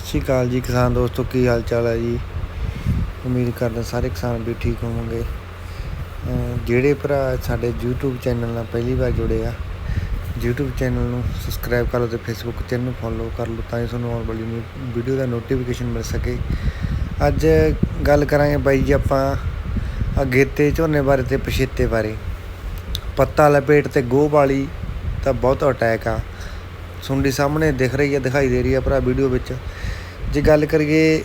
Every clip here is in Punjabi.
ਸਤਿ ਸ਼੍ਰੀ ਅਕਾਲ ਜੀ ਕਿਸਾਨ ਦੋਸਤੋ, ਕੀ ਹਾਲ ਚਾਲ ਹੈ ਜੀ? ਉਮੀਦ ਕਰਦਾ ਸਾਰੇ ਕਿਸਾਨ ਵੀ ਠੀਕ ਹੋਵੋਗੇ। ਜਿਹੜੇ ਭਰਾ ਸਾਡੇ YouTube ਚੈਨਲ ਨਾਲ ਪਹਿਲੀ ਵਾਰ ਜੁੜੇ ਆ, YouTube ਚੈਨਲ ਨੂੰ ਸਬਸਕ੍ਰਾਈਬ ਕਰ ਲਓ ਤੇ Facebook ਚੈਨਲ ਨੂੰ ਫੋਲੋ ਕਰ ਲਓ ਤਾਂ ਕਿ ਤੁਹਾਨੂੰ ਆਉਣ ਵਾਲੀ ਵੀਡੀਓ ਦਾ ਨੋਟੀਫਿਕੇਸ਼ਨ ਮਿਲ ਸਕੇ। ਅੱਜ ਗੱਲ ਕਰਾਂਗੇ ਬਾਈ ਜੀ ਆਪਾਂ ਅਗੇਤੇ, ਝੋਨੇ ਬਾਰੇ ਤੇ ਪਛੇਤੇ ਬਾਰੇ। ਪੱਤਾ ਲਪੇਟ ਤੇ ਗੋਹ ਵਾਲੀ ਤਾਂ ਬਹੁਤ ਅਟੈਕ ਆ। ਸੁੰਡੀ ਸਾਹਮਣੇ ਦਿਖ ਰਹੀ ਹੈ ਦਿਖਾਈ ਦੇ ਰਹੀ ਹੈ ਭਰਾ ਵੀਡੀਓ ਵਿੱਚ। ਜੇ ਗੱਲ ਕਰੀਏ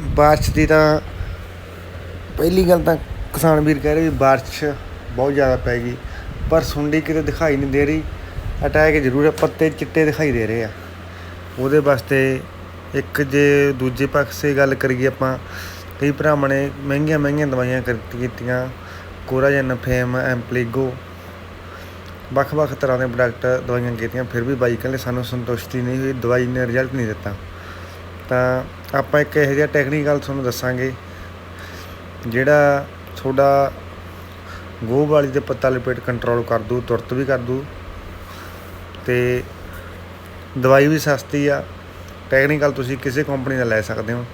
ਬਾਰਿਸ਼ ਦੀ ਤਾਂ ਪਹਿਲੀ ਗੱਲ ਤਾਂ ਕਿਸਾਨ ਵੀਰ ਕਹਿ ਰਹੇ ਵੀ ਬਾਰਿਸ਼ ਬਹੁਤ ਜ਼ਿਆਦਾ ਪੈ ਗਈ, ਪਰ ਸੁੰਡੀ ਕਿਤੇ ਦਿਖਾਈ ਨਹੀਂ ਦੇ ਰਹੀ। ਅਟੈਕ ਜ਼ਰੂਰ ਪੱਤੇ ਚਿੱਟੇ ਦਿਖਾਈ ਦੇ ਰਹੇ ਆ। ਉਹਦੇ ਵਾਸਤੇ ਇੱਕ ਜੇ ਦੂਜੇ ਪਾਸੇ ਗੱਲ ਕਰੀਏ ਆਪਾਂ, ਕਈ ਭਰਾਵਾਂ ਨੇ ਮਹਿੰਗੀਆਂ ਮਹਿੰਗੀਆਂ ਦਵਾਈਆਂ ਕਰ- ਕੀਤੀਆਂ ਕੋਰਾਜਨ ਫੇਮ, ਐਮਪਲੀਗੋ, ਵੱਖ-ਵੱਖ ਤਰ੍ਹਾਂ ਦੇ ਪ੍ਰੋਡਕਟ ਦਵਾਈਆਂ ਕੀਤੀਆਂ, ਫਿਰ ਵੀ ਬਾਈ ਕਹਿੰਦੇ ਸਾਨੂੰ ਸੰਤੁਸ਼ਟੀ ਨਹੀਂ ਹੋਈ, ਦਵਾਈ ਨੇ ਰਿਜ਼ਲਟ ਨਹੀਂ ਦਿੱਤਾ। ਤਾਂ ਆਪਾਂ ਇੱਕ ਇਹੋ ਜਿਹਾ ਟੈਕਨੀਕਲ ਤੁਹਾਨੂੰ ਦੱਸਾਂਗੇ, ਜਿਹੜਾ ਤੁਹਾਡਾ ਗੋਹ ਵਾਲੀ ਦੇ ਪੱਤਾ ਲਪੇਟ ਕੰਟਰੋਲ ਕਰ ਦੂ, ਤੁਰਤ ਵੀ ਕਰ ਦੂ ਤੇ ਦਵਾਈ ਵੀ ਸਸਤੀ ਆ। ਟੈਕਨੀਕਲ ਤੁਸੀਂ ਕਿਸੇ ਕੰਪਨੀ ਦਾ ਲੈ ਸਕਦੇ ਹੋ,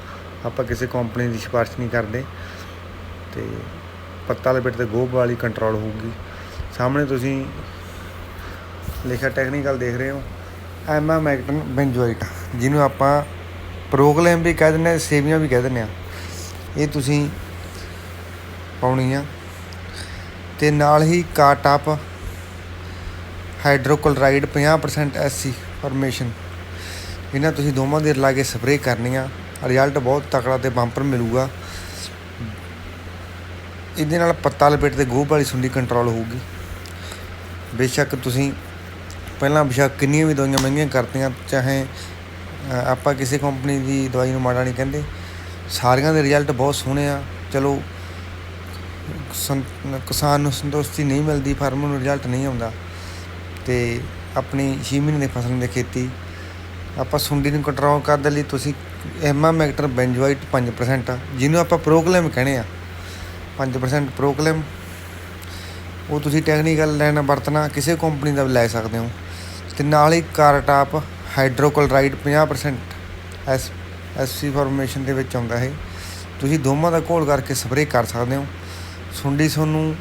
ਆਪਾਂ ਕਿਸੇ ਕੰਪਨੀ ਦੀ ਸਿਫਾਰਿਸ਼ ਨਹੀਂ ਕਰਦੇ ਤੇ ਪੱਤਾ ਲਪੇਟ ਤੇ ਗੋਹ ਵਾਲੀ ਕੰਟਰੋਲ ਹੋਊਗੀ। ਸਾਹਮਣੇ ਤੁਸੀਂ ਲਿਖਿਆ ਟੈਕਨੀਕਲ ਦੇਖ ਰਹੇ ਹੋ, ਐਮਾ ਮੈਗਟਨ ਬੈਂਜੋਇਟ, ਜਿਹਨੂੰ ਆਪਾਂ ਪ੍ਰੋਗਲੈਮ ਵੀ ਕਹਿ ਦਿੰਦੇ ਆ, ਸੇਵੀਆਂ ਵੀ ਕਹਿ ਦਿੰਦੇ ਆ। ਇਹ ਤੁਸੀਂ ਪਾਉਣੀ ਆ ਤੇ ਨਾਲ ਹੀ ਕਾਟਾਪ ਹਾਈਡਰੋਕਲੋਰਾਈਡ 50% ਐਸਸੀ ਫਾਰਮੇਸ਼ਨ ਇਹਨਾਂ ਤੁਸੀਂ ਦੋਵਾਂ ਦੇ ਲਾ ਕੇ ਸਪਰੇਅ ਕਰਨੀ ਆ ਰਿਜ਼ਲਟ ਬਹੁਤ ਤਕੜਾ ਤੇ ਬੰਪਰ ਮਿਲੂਗਾ। ਇਹਦੇ ਨਾਲ ਪੱਤਾ ਲਪੇਟ ਤੇ ਗੋਹ ਵਾਲੀ ਸੁੰਡੀ ਕੰਟਰੋਲ ਹੋਊਗੀ। ਬੇਸ਼ੱਕ ਤੁਸੀਂ ਪਹਿਲਾਂ ਬੇਸ਼ੱਕ ਕਿੰਨੀਆਂ ਵੀ ਦਵਾਈਆਂ ਮਹਿੰਗੀਆਂ ਕਰਤੀਆਂ, ਚਾਹੇ ਆਪਾਂ ਕਿਸੇ ਕੰਪਨੀ ਦੀ ਦਵਾਈ ਨੂੰ ਮਾੜਾ ਨਹੀਂ ਕਹਿੰਦੇ। ਸਾਰੀਆਂ ਦੇ ਰਿਜ਼ਲਟ ਬਹੁਤ ਸੋਹਣੇ ਆ। ਚਲੋ, ਸੰ- ਕਿਸਾਨ ਨੂੰ ਸੰਤੁਸ਼ਟੀ ਨਹੀਂ ਮਿਲਦੀ ਫਾਰਮਰ ਨੂੰ ਰਿਜ਼ਲਟ ਨਹੀਂ ਆਉਂਦਾ। ਤੇ ਆਪਣੀ 6 ਮਹੀਨੇ ਦੀ ਫਸਲ ਦੀ ਖੇਤੀ। ਆਪਾਂ ਸੁੰਡੀ ਨੂੰ ਕੰਟਰੋਲ ਕਰਨ ਦੇ ਲਈ ਤੁਸੀਂ ਐਮਾ ਮੈਕਟਰ ਬੈਂਜੋਇਟ 5% ਜਿਹਨੂੰ ਆਪਾਂ ਪ੍ਰੋਕਲੇਮ ਕਹਿੰਦੇ ਆ। 5% ਪ੍ਰੋਕਲੇਮ ਉਹ ਤੁਸੀਂ ਟੈਕਨੀਕਲ ਲੈਣਾ, ਵਰਤਣਾ, ਕਿਸੇ ਕੰਪਨੀ ਦਾ ਵੀ ਲੈ ਸਕਦੇ ਹੋ। ਤੇ ਨਾਲ ਹੀ Cartap hydrochloride 50% S SC formation ਦੇ ਵਿੱਚ ਆਉਂਦਾ ਹੈ। ਤੁਸੀਂ ਦੋਵਾਂ ਦਾ ਘੋਲ ਕਰਕੇ ਸਪਰੇਅ ਕਰ ਸਕਦੇ ਹੋ। ਸੁੰਡੀ ਤੁਹਾਨੂੰ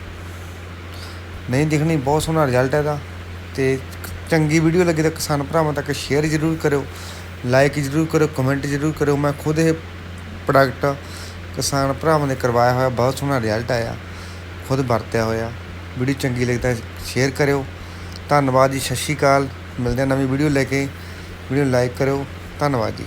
ਨਹੀਂ ਦਿਖਣੀ, ਬਹੁਤ ਸੋਹਣਾ ਰਿਜ਼ਲਟ ਹੈ ਇਹਦਾ। ਤੇ ਚੰਗੀ ਵੀਡੀਓ ਲੱਗੇ ਤਾਂ ਕਿਸਾਨ ਭਰਾਵਾਂ ਤੱਕ ਸ਼ੇਅਰ ਜ਼ਰੂਰ ਕਰਿਓ। ਲਾਈਕ ਜ਼ਰੂਰ ਕਰਿਓ ਕਮੈਂਟ ਜ਼ਰੂਰ ਕਰਿਓ। ਮੈਂ ਖੁਦ ਇਹ ਪ੍ਰੋਡਕਟ ਕਿਸਾਨ ਭਰਾਵਾਂ ਨੇ ਕਰਵਾਇਆ ਹੋਇਆ, ਬਹੁਤ ਸੋਹਣਾ ਰਿਜ਼ਲਟ ਆਇਆ। ਖੁਦ ਵਰਤਿਆ ਹੋਇਆ। ਵੀਡੀਓ ਚੰਗੀ ਲੱਗਦਾ ਸ਼ੇਅਰ ਕਰਿਓ। ਧੰਨਵਾਦ ਜੀ, ਸਤਿ ਸ਼੍ਰੀ ਅਕਾਲ। ਮਿਲਦੇ ਹਾਂ ਨਵੀਂ ਵੀਡੀਓ ਲੈ ਕੇ। ਵੀਡੀਓ ਲਾਈਕ ਕਰਿਓ। ਧੰਨਵਾਦ ਜੀ।